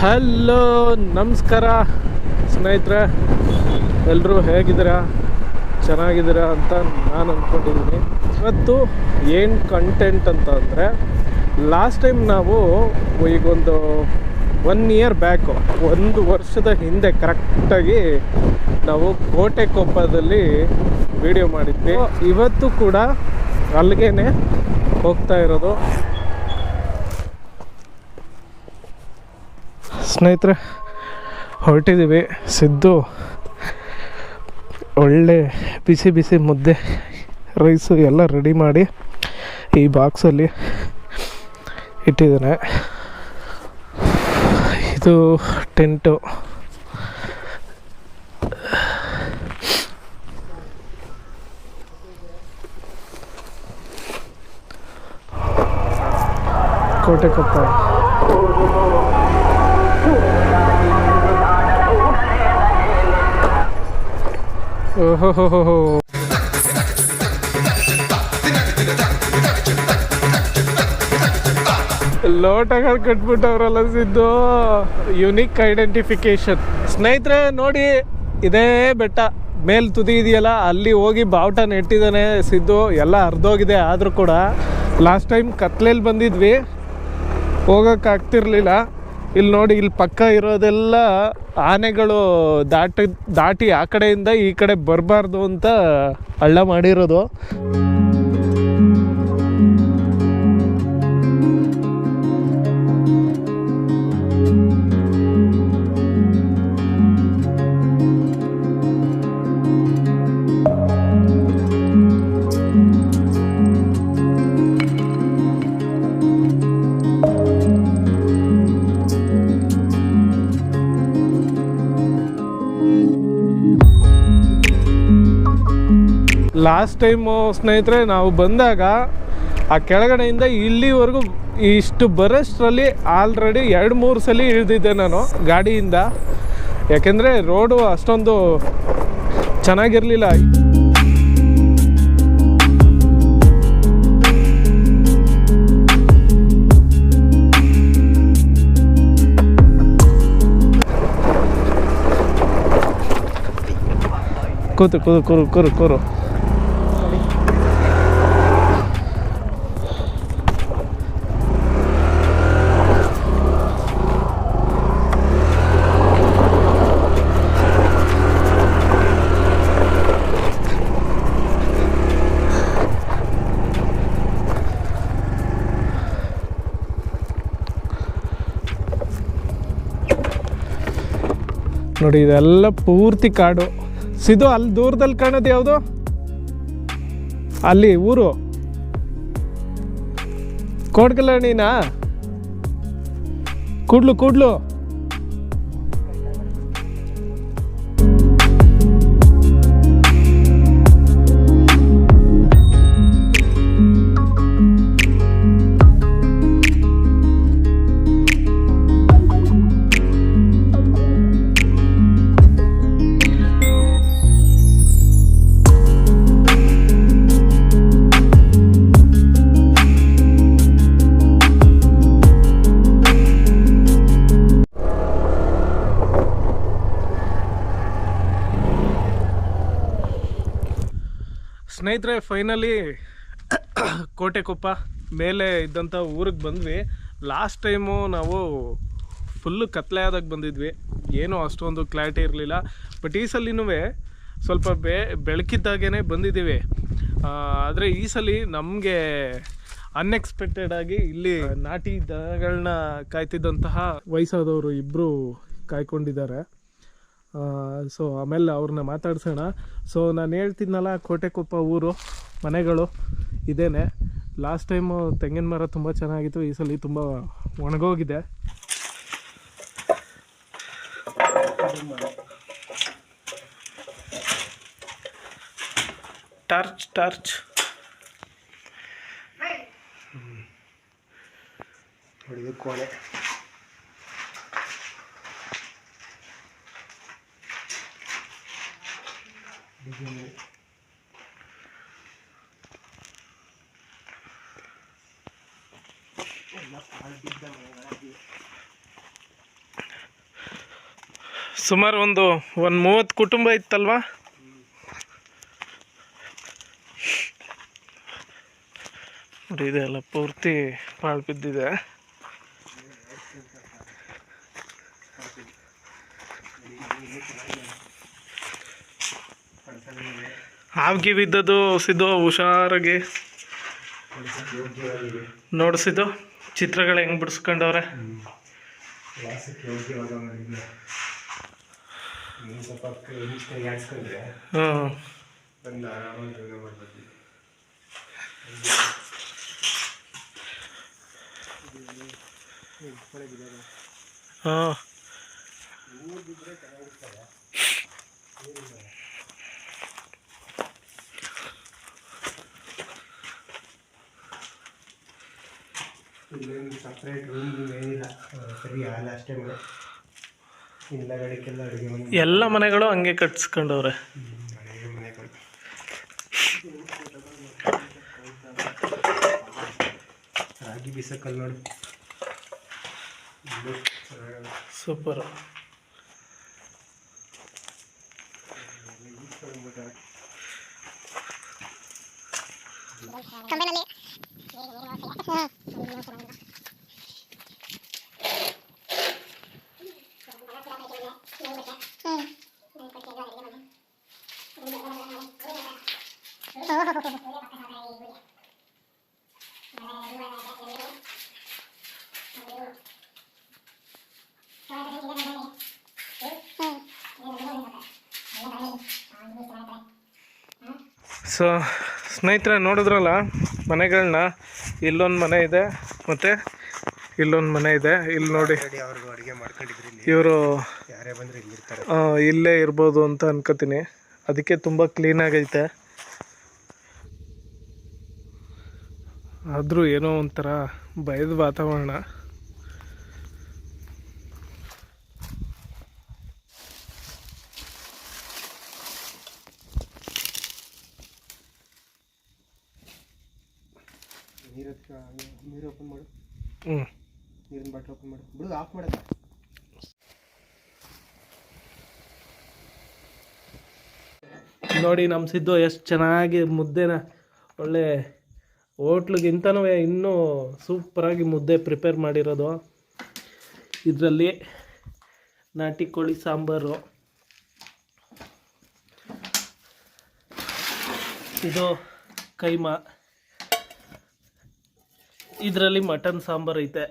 Hello ನಮಸ್ಕಾರ ಸ್ನೇಹಿತರೆ. ಎಲ್ಲರೂ ಹೇಗಿದ್ದೀರಾ? ಚೆನ್ನಾಗಿದ್ದೀರಾ ಅಂತ ನಾನು ಅಂದ್ಕೊಂಡಿದ್ದೀನಿ ಇವತ್ತು ಏನು ಕಂಟೆಂಟ್ ಅಂತ ಅಂದರೆ ಲಾಸ್ಟ್ ಟೈಮ್ ನಾವು ಈಗೊಂದು ಒನ್ ಇಯರ್ ಬ್ಯಾಕು ಒಂದು ವರ್ಷದ ಹಿಂದೆ ಕರೆಕ್ಟಾಗಿ ನಾವು ಕೋಟೆ ಕೊಪ್ಪದಲ್ಲಿ ವಿಡಿಯೋ ಮಾಡಿದ್ವಿ ಇವತ್ತು ಕೂಡ ಅಲ್ಲಿಗೇನೆ ಹೋಗ್ತಾ ಇರೋದು. ಸ್ನೇಹಿತರೆ, ಹೊರಟಿದ್ದೀವಿ. ಸಿದ್ದು ಒಳ್ಳೆ ಬಿಸಿ ಬಿಸಿ ಮುದ್ದೆ ರೈಸು ಎಲ್ಲ ರೆಡಿ ಮಾಡಿ ಈ ಬಾಕ್ಸಲ್ಲಿ ಇಟ್ಟಿದ್ದಾನೆ. ಇದು ಟೆಂಟು. ಕೋಟೆ ಕೊಪ್ಪ ಓಹೋ ಲೋಟಗಳು ಕಟ್ಬಿಟ್ಟವ್ರಲ್ಲ ಸಿದ್ದು. ಯುನಿಕ್ ಐಡೆಂಟಿಫಿಕೇಶನ್ ಸ್ನೇಹಿತರೆ, ನೋಡಿ, ಇದೇ ಬೆಟ್ಟ. ಮೇಲ್ ತುದಿ ಇದೆಯಲ್ಲ, ಅಲ್ಲಿ ಹೋಗಿ ಬಾವುಟ ನೆಟ್ಟಿದ್ದಾನೆ ಸಿದ್ದು. ಎಲ್ಲ ಹರಿದೋಗಿದೆ, ಆದರೂ ಕೂಡ. ಲಾಸ್ಟ್ ಟೈಮ್ ಕತ್ಲೇಲಿ ಬಂದಿದ್ವಿ. ಹೋಗಕ್ಕೆ ಆಗ್ತಿರ್ಲಿಲ್ಲ. ಇಲ್ಲಿ ನೋಡಿ, ಇಲ್ಲಿ ಪಕ್ಕ ಇರೋದೆಲ್ಲ ಆನೆಗಳು ದಾಟಿ ದಾಟಿ ಆ ಕಡೆಯಿಂದ ಈ ಕಡೆ ಬರಬಾರ್ದು ಅಂತ ಹಳ್ಳ ಮಾಡಿರೋದು. ಲಾಸ್ಟ್ ಟೈಮು ಸ್ನೇಹಿತರೆ, ನಾವು ಬಂದಾಗ ಆ ಕೆಳಗಡೆಯಿಂದ ಇಲ್ಲಿವರೆಗೂ ಇಷ್ಟು ಬರೋಷ್ಟರಲ್ಲಿ ಆಲ್ರೆಡಿ ಎರಡು ಮೂರು ಸಲ ಇಳಿದಿದ್ದೆ ನಾನು ಗಾಡಿಯಿಂದ. ಯಾಕೆಂದರೆ ರೋಡು ಅಷ್ಟೊಂದು ಚೆನ್ನಾಗಿರಲಿಲ್ಲ. ಕೂತು ಕೂರು ಕೂರು ಕೂರು ಕೂರು. ನೋಡಿ ಇದೆಲ್ಲ ಪೂರ್ತಿ ಕಾಡು. ಸಿದು ಅಲ್ಲಿ ದೂರದಲ್ಲಿ ಕಾಣೋದು ಯಾವುದು? ಅಲ್ಲಿ ಊರು. ಕೋಡ್ಕಲಣಿನಾ ಕೂಡ್ಲು ಕೂಡ್ಲು. ಸ್ನೇಹಿತರೆ ಫೈನಲಿ ಕೋಟೆಕೊಪ್ಪ ಮೇಲೆ ಇದ್ದಂಥ ಊರಿಗೆ ಬಂದ್ವಿ. ಲಾಸ್ಟ್ ಟೈಮು ನಾವು ಫುಲ್ಲು ಕತ್ಲೆ ಆದಾಗ ಬಂದಿದ್ವಿ. ಏನೂ ಅಷ್ಟೊಂದು ಕ್ಲಾರಿಟಿ ಇರಲಿಲ್ಲ. ಬಟ್ ಈ ಸಲಿನೂ ಸ್ವಲ್ಪ ಬೆ ಬೆಳಕಿದ್ದಾಗೇ ಬಂದಿದ್ದೀವಿ ಆದರೆ ಈ ಸಲ ನಮಗೆ ಅನ್ಎಕ್ಸ್ಪೆಕ್ಟೆಡ್ ಆಗಿ ಇಲ್ಲಿ ನಾಟಿ ದನಗಳನ್ನ ಕಾಯ್ತಿದ್ದಂತಹ ವಯಸ್ಸಾದವರು ಇಬ್ಬರು ಕಾಯ್ಕೊಂಡಿದ್ದಾರೆ. ಸೊ ಆಮೇಲೆ ಅವ್ರನ್ನ ಮಾತಾಡ್ಸೋಣ. ಸೊ ನಾನು ಹೇಳ್ತಿದ್ನಲ್ಲ ಕೋಟೆಕೊಪ್ಪ ಊರು ಮನೆಗಳು ಇದೇನೆ. ಲಾಸ್ಟ್ ಟೈಮು ತೆಂಗಿನ ಮರ ತುಂಬ ಚೆನ್ನಾಗಿತ್ತು ಈ ಸಲ ತುಂಬ ಒಣಗೋಗಿದೆ. ಟಾರ್ಚ್ ಟಾರ್ಚ್ ಹೊಡೆದು ಕೋಣೆ. ಸುಮಾರು ಒಂದು ಒಂದು ಮೂವತ್ತು ಕುಟುಂಬ ಇತ್ತಲ್ವಾ? ನೋಡಿ ಇದೆಲ್ಲ ಪೂರ್ತಿ ಪಾಳು ಬಿದ್ದಿದೆ. ಹಾವಿಗೆ ಬಿದ್ದದ್ದು ಸಿದ್ದು ಹುಷಾರಾಗಿ. ನೋಡಿಸಿದ್ದು. ಚಿತ್ರಗಳು ಹೆಂಗ್ ಬಿಡಿಸ್ಕೊಂಡವ್ರೆ. ವಾಸಕ್ಕೆ ಇಲ್ಲೊಂದು ಸಪ್ರೇಟ್ ರೂಮ್ ಏನಿಲ್ಲ. ಸರಿ ಹಾಲು ಅಷ್ಟೇ ಮನೆ ಹಿಂದಗಡೆಗೆಲ್ಲ ಅಡುಗೆ ಮನೆ. ಎಲ್ಲ ಮನೆಗಳು ಹಂಗೆ ಕಟ್ಸ್ಕೊಂಡವ್ರೆ. ಅಡುಗೆ ಮನೆಗಳು ರಾಗಿ ಬೀಸಕ್ಕಲ್ಲಿ ನೋಡು. ಸೂಪರ್. ಸೊ ಸ್ನೇಹಿತರೆ ನೋಡಿದ್ರಲ್ಲ ಮನೆಗಳನ್ನ ಇಲ್ಲೊಂದು ಮನೆ ಇದೆ. ಮತ್ತು ಇಲ್ಲೊಂದು ಮನೆ ಇದೆ. ಇಲ್ಲಿ ನೋಡಿ ಇವರು ಇಲ್ಲೇ ಇರ್ಬೋದು ಅಂತ ಅನ್ಕೋತೀನಿ. ಅದಕ್ಕೆ ತುಂಬ ಕ್ಲೀನಾಗೈತೆ ಆದರೂ ಏನೋ ಒಂಥರ ಭಯದ ವಾತಾವರಣ. ನೀರು ನೀರು ಓಪನ್ ಮಾಡು. ಹ್ಞೂ ನೀರಿನ ಬಾಟ್ಲ್ ಓಪನ್ ಮಾಡು. ಬಿಡು ಆಫ್ ಮಾಡೋದ ನೋಡಿ ನಮ್ಮ ಸಿದ್ದು ಎಷ್ಟು ಚೆನ್ನಾಗಿ ಮುದ್ದೆನ ಒಳ್ಳೆ ಹೋಟ್ಲಿಗಿಂತನೂ ಇನ್ನೂ ಸೂಪರಾಗಿ ಮುದ್ದೆ ಪ್ರಿಪೇರ್ ಮಾಡಿರೋದು. ಇದರಲ್ಲಿ ನಾಟಿ ಕೋಳಿ ಸಾಂಬಾರು. ಇದು ಕೈಮಾ. ಇದರಲ್ಲಿ ಮಟನ್ ಸಾಂಬಾರು ಐತೆ.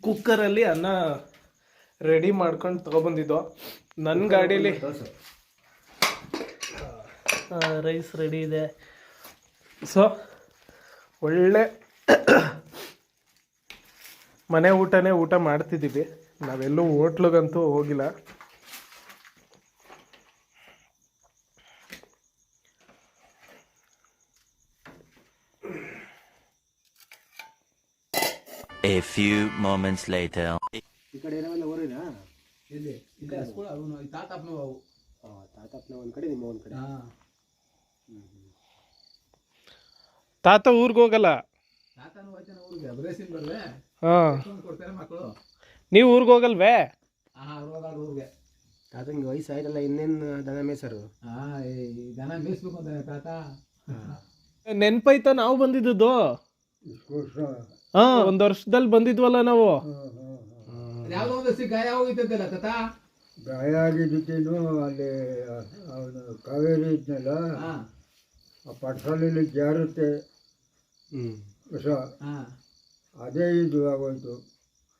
ಕುಕ್ಕರಲ್ಲಿ ಅನ್ನ ರೆಡಿ ಮಾಡ್ಕೊಂಡು ತೊಗೊಬಂದಿದ್ದು. ನನ್ನ ಗಾಡೀಲಿ ರೈಸ್ ರೆಡಿ ಇದೆ. ಸೊ ಒಳ್ಳೆ ಮನೆ ಊಟನೇ ಊಟ ಮಾಡ್ತಿದ್ದೀವಿ. ನಾವೆಲ್ಲೂ ಹೋಟ್ಲಿಗಂತೂ ಹೋಗಿಲ್ಲ. A few moments later. ಈ ಕಡೆ ಏನವೆಲ್ಲ ಊರಿನ? ಇಲ್ಲಿ ಇಲ್ಲ ಸ್ಕೂಲ್ ಅವನು ತಾತಪ್ಪನವು ಅವು. ತಾತಪ್ಪನ ಒಂದು ಕಡೆ ನಿಮ್ಮ ಒಂದು ಕಡೆ. ಹಾಂ. ತಾತ ಊರಿಗೆ ಹೋಗಲ್ಲ? ತಾತನು ಹೋಯ್ತಾನೆ ಊರಿಗೆ ಬ್ರೇಸಿನ್ ಬರ್ಲೆ ಹಾಂ. ಕೊಡ್ತಾರೆ ಮಕ್ಕಳು. ನೀವು ಊರಿಗೆ ಹೋಗಲ್ವೇ? ಆ ಊರಿಗೆ. ತಾತಂಗೆ ವಯಸ್ಸಾಯ್ತಲ್ಲ ಇನ್ನೇನು ದನ ಮೇಸರು ಹಾಂ ದನ ಮೇಯಿಸ್ಬೇಕು ಅಂತ ತಾತ. ನೆನ್ಪೈತ ನಾವು ಬಂದಿದ್ದು ಹಾ. ಒಂದ್ ವರ್ಷದಲ್ಲಿ ಬಂದಿದ್ವಲ್ಲ ನಾವು. ಯಾವ್ದೋ ಒಂದು ಗಾಯ ಹೋಗಿದ್ದಲ್ಲ ತಾತ ಗಾಯ ಆಗಿದ್ದೇನು ಅಲ್ಲಿ ಅವನು ಕಾವೇರಿ ಇದ್ನಲ್ಲ ಹಾಂ. ಆ ಪಟ್ಸಲಲ್ಲಿ ಜಾರುತ್ತೆ. ಹ್ಞೂ ಹೊಸ. ಹಾಂ. ಅದೇ ಇದು ಆಗೋಯ್ತು.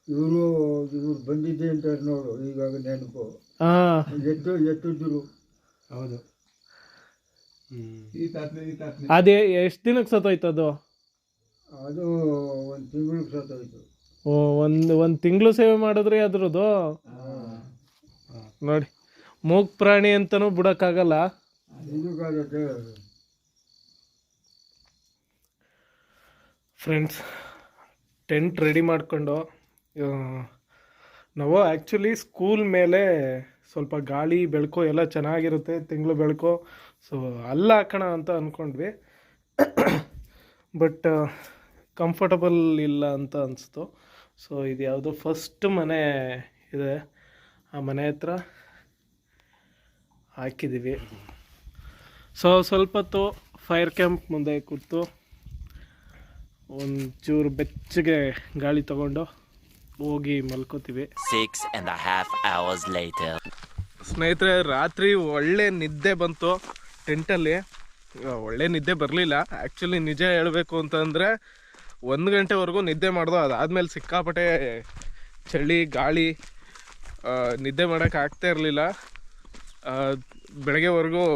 ಇವರು ಇವ್ರು ಬಂದಿದ್ದೆ ಅಂತ ನೋಡು ಇವಾಗ ನೆನಪು. ಹಾ. ಎತ್ತು ಎತ್ತಿದ್ರು. ಹೌದು. ಈ ತಾತನೆ ಈ ತಾತನೆ ಅದೇ ಎಷ್ಟ್ ದಿನಕ್ಕೆ ಸತ್ತೋಯ್ತು ಅದು ಒಂದು ತಿಂಗಳು ಸತ್ತೋಯ್ತು ಓ, ಒಂದು ಒಂದ್ ತಿಂಗಳು ಸೇವೆ ಮಾಡಿದ್ರೆ ಅದ್ರದ್ದು? ನೋಡಿ. ಮೂಕ್ ಪ್ರಾಣಿ ಅಂತಾನೂ ಬಿಡೋಕ್ಕಾಗಲ್ಲ. ಇದಕ್ಕಾಗತ್ತೆ. ಫ್ರೆಂಡ್ಸ್ ಟೆಂಟ್ ರೆಡಿ ಮಾಡಿಕೊಂಡು ನಾವು ಆ್ಯಕ್ಚುಲಿ ಸ್ಕೂಲ್ ಮೇಲೆ ಸ್ವಲ್ಪ ಗಾಳಿ ಬೆಳಕು ಎಲ್ಲ ಚೆನ್ನಾಗಿರುತ್ತೆ ತಿಂಗಳು ಬೆಳಕು. ಸೊ ಅಲ್ಲ ಹಾಕೋಣ ಅಂತ ಅಂದ್ಕೊಂಡ್ವಿ ಬಟ್ ಕಂಫರ್ಟಬಲ್ ಇಲ್ಲ ಅಂತ ಅನಿಸ್ತು. ಸೊ ಇದು ಯಾವುದೋ ಫಸ್ಟ್ ಮನೆ ಇದೆ. ಆ ಮನೆ ಹತ್ರ ಹಾಕಿದ್ದೀವಿ ಸೊ ಸ್ವಲ್ಪ ಹೊತ್ತು ಫೈರ್ ಕ್ಯಾಂಪ್ ಮುಂದೆ ಕೂತು ಒಂಚೂರು ಬೆಚ್ಚಗೆ ಗಾಳಿ ತಗೊಂಡು ಹೋಗಿ ಮಲ್ಕೋತೀವಿ. Six and a half hours later. ಸ್ನೇಹಿತರೆ ರಾತ್ರಿ ಒಳ್ಳೆ ನಿದ್ದೆ ಬಂತು. ಟೆಂಟಲ್ಲಿ ಒಳ್ಳೆ ನಿದ್ದೆ ಬರಲಿಲ್ಲ. ಆ್ಯಕ್ಚುಲಿ ನಿಜ ಹೇಳಬೇಕು ಅಂತಂದರೆ ಒಂದು ಗಂಟೆವರೆಗೂ ನಿದ್ದೆ ಮಾಡ್ದು ಅದಾದಮೇಲೆ ಸಿಕ್ಕಾಪಟ್ಟೆ ಚಳಿ, ಗಾಳಿ ನಿದ್ದೆ ಮಾಡೋಕ್ಕೆ ಆಗ್ತಾ ಇರಲಿಲ್ಲ. ಬೆಳಗ್ಗೆವರೆಗೂ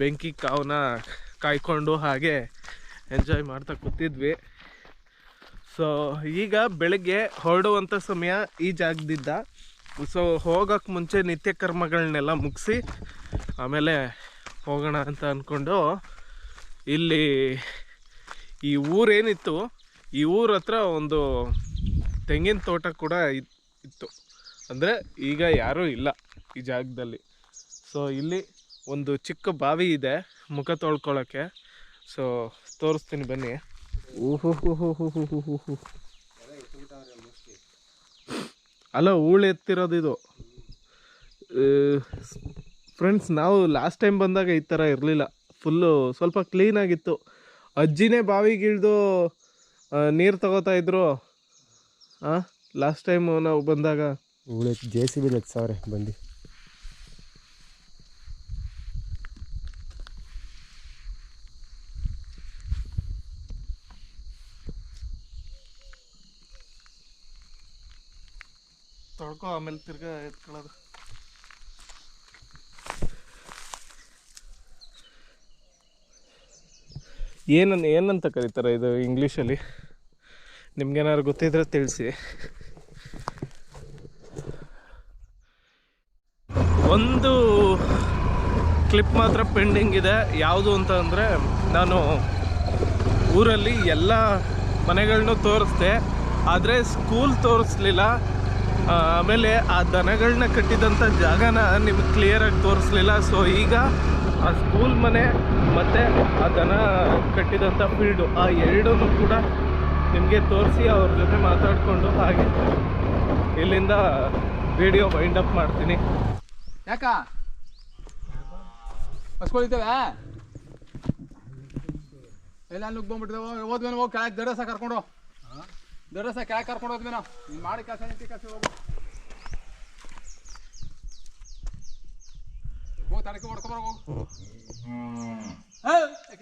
ಬೆಂಕಿ ಕಾವನ್ನ ಕಾಯ್ಕೊಂಡು ಹಾಗೆ ಎಂಜಾಯ್ ಮಾಡ್ತಾ ಕೂತಿದ್ವಿ. ಸೊ ಈಗ ಬೆಳಗ್ಗೆ ಹೊರಡುವಂಥ ಸಮಯ ಈ ಜಾಗದಿದ್ದ ಸೊ ಹೋಗೋಕ್ಕೆ ಮುಂಚೆ ನಿತ್ಯ ಕರ್ಮಗಳನ್ನೆಲ್ಲ ಮುಗಿಸಿ ಆಮೇಲೆ ಹೋಗೋಣ ಅಂತ ಅಂದ್ಕೊಂಡು ಇಲ್ಲಿ ಈ ಊರೇನಿತ್ತು, ಈ ಊರ ಹತ್ರ ಒಂದು ತೆಂಗಿನ ತೋಟ ಕೂಡ ಇತ್- ಇತ್ತು. ಅಂದರೆ ಈಗ ಯಾರೂ ಇಲ್ಲ ಈ ಜಾಗದಲ್ಲಿ. ಸೊ ಇಲ್ಲಿ ಒಂದು ಚಿಕ್ಕ ಬಾವಿ ಇದೆ ಮುಖ ತೊಳ್ಕೊಳ್ಳೋಕ್ಕೆ ಸೊ ತೋರಿಸ್ತೀನಿ ಬನ್ನಿ. ಓಹೋ ಅಲ್ಲ ಹೂಳು ಎತ್ತಿರೋದು ಇದು. ಫ್ರೆಂಡ್ಸ್ ನಾವು ಲಾಸ್ಟ್ ಟೈಮ್ ಬಂದಾಗ ಈ ಥರ ಇರಲಿಲ್ಲ. ಫುಲ್ಲು ಸ್ವಲ್ಪ ಕ್ಲೀನಾಗಿತ್ತು ಅಜ್ಜಿನೇ ಬಾವಿಗಿಳ್ದು ನೀರು ತಗೋತಾ ಇದ್ರು. ಹಾಂ ಲಾಸ್ಟ್ ಟೈಮ್ ನಾವು ಬಂದಾಗ. ಜೆ ಸಿ ಬಿ ಸಾವಿರ ಬಂದು. ತೊಳ್ಕೊ ಆಮೇಲೆ ತಿರ್ಗಾ ಎತ್ಕೊಳ್ಳೋದು ಏನನ್ನ ಏನಂತ ಕರೀತಾರೆ ಇದು ಇಂಗ್ಲೀಷಲ್ಲಿ? ನಿಮ್ಗೇನಾದ್ರು ಗೊತ್ತಿದ್ರೆ ತಿಳಿಸಿ. ಒಂದು ಕ್ಲಿಪ್ ಮಾತ್ರ ಪೆಂಡಿಂಗ್ ಇದೆ. ಯಾವುದು ಅಂತ ಅಂದರೆ, ನಾನು ಊರಲ್ಲಿ ಎಲ್ಲ ಮನೆಗಳನ್ನೂ ತೋರಿಸ್ದೆ. ಆದರೆ ಸ್ಕೂಲ್ ತೋರಿಸ್ಲಿಲ್ಲ. ಆಮೇಲೆ ಆ ದನಗಳನ್ನ ಕಟ್ಟಿದಂಥ ಜಾಗನ ನಿಮ್ಗೆ ಕ್ಲಿಯರಾಗಿ ತೋರಿಸ್ಲಿಲ್ಲ. ಸೊ ಈಗ ಆ ಸ್ಕೂಲ್ ಮನೆ ಮತ್ತು ಆ ದನ ಕಟ್ಟಿದಂಥ ಫೀಲ್ಡು ಆ ಎರಡನ್ನೂ ಕೂಡ ನಿಮಗೆ ತೋರಿಸಿ ಅವ್ರ ಜೊತೆ ಮಾತಾಡಿಕೊಂಡು ಹಾಗೆ ಇಲ್ಲಿಂದ ವಿಡಿಯೋ ವೈಂಡ್ ಅಪ್ ಮಾಡ್ತೀನಿ. ಯಾಕ? ಹಸ್ಕೊಳಿತೇವೆ ಎಲ್ಲ ನುಗ್ ಬಂದ್ಬಿಟ್ಟಿದ್ದೇವೆ ಹೋದ್ಮೇಲೆ ಹೋಗಿ ಕೆಳಗೆ ದಡಸ ಕರ್ಕೊಂಡು ದಡಸ ಕೆಳಗೆ ಕರ್ಕೊಂಡು ಹೋದ್ಮೇಲೆ ನೀನು ಮಾಡಿ ಕೆಲಸ ನಿಂತಿ ಕೆಲಸ ಹೋಗು. ಹೋಗಿ ತಡಕೆ ಹೊಡ್ಕೊಬರ ಹೋಗು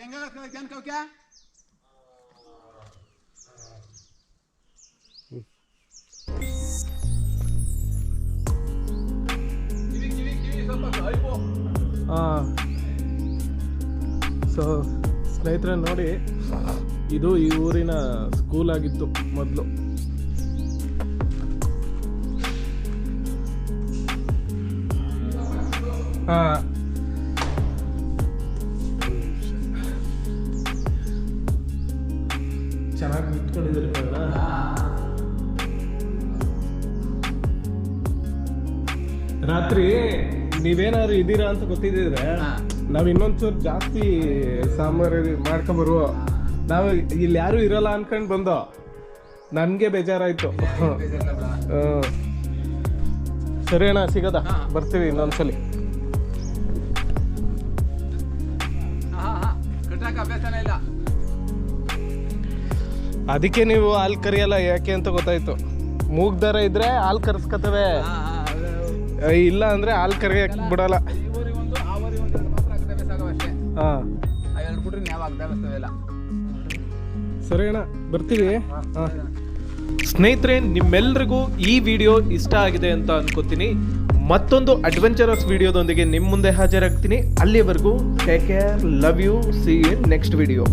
ಹೆಂಗ ಏನ್ ಕವ್ಕ್ಯಾ ಕಿವಿ ಕಿವಿ ಕಿವಿ ಸ್ವಲ್ಪ ಐಪು ಹಾಂ ಸೊ ಸ್ನೇಹಿತರೆ ನೋಡಿ ಇದು ಈ ಊರಿನ ಸ್ಕೂಲ್ ಆಗಿತ್ತು ಮೊದಲು. ಚೆನ್ನಾಗಿ ರಾತ್ರಿ ನೀವೇನಾದ್ರು ಇದ್ದೀರಾ ಅಂತ ಗೊತ್ತಿದ್ರೆ ನಾವ್ ಇನ್ನೊಂಚೂರು ಜಾಸ್ತಿ ಸಾಂಬಾರು ಮಾಡ್ಕೊಂಬರು. ನಾವು ಇಲ್ಲಿ ಯಾರು ಇರಲ್ಲ ಅನ್ಕೊಂಡ್ ಬಂದೋ. ನನ್ಗೆ ಬೇಜಾರಾಯ್ತು. ಸರಿ ಅಣ್ಣ ಸಿಗದ? ಬರ್ತೀವಿ ಇನ್ನೊಂದ್ಸಲಿ. ಕಟ್ಟಾಕ ಅಭ್ಯಾಸನೇ ಇಲ್ಲ. ಅದಕ್ಕೆ ನೀವು ಹಾಲು ಕರಿಯಲ್ಲ ಯಾಕೆ ಅಂತ ಗೊತ್ತಾಯ್ತು. ಮೂಗ್ದಾರ ಇದ್ರೆ ಹಾಲ್ ಕರ್ಸ್ಕತವೆ. ಇಲ್ಲ ಅಂದ್ರೆ ಹಾಲು ಕರಿಯಕ್ ಬಿಡಲ್ಲ. ಸರಿಯಣ್ಣ ಒಂದು ಆ ಒಂದು ಎರಡು ಮಾತ್ರ ಅಭ್ಯಾಸ ಆಗವ ಅಷ್ಟೇ. ಹಾ. ಆ ಎರಡು ಬಿಟ್ರೆ ನಾವು ಅಭ್ಯಾಸ ಇಲ್ಲ. ಸರಿ ಅಣ್ಣ ಬರ್ತೀವಿ? ಹಾಂ ಸ್ನೇಹಿತರೆ ನಿಮ್ಮೆಲ್ರಿಗೂ ಈ ವಿಡಿಯೋ ಇಷ್ಟ ಆಗಿದೆ ಅಂತ ಅನ್ಕೋತೀನಿ. ಮತ್ತೊಂದು ಅಡ್ವೆಂಚರಸ್ ವಿಡಿಯೋದೊಂದಿಗೆ ನಿಮ್ಮ ಮುಂದೆ ಹಾಜರಾಗ್ತೀನಿ. ಅಲ್ಲಿವರೆಗೂ take care love you see in next video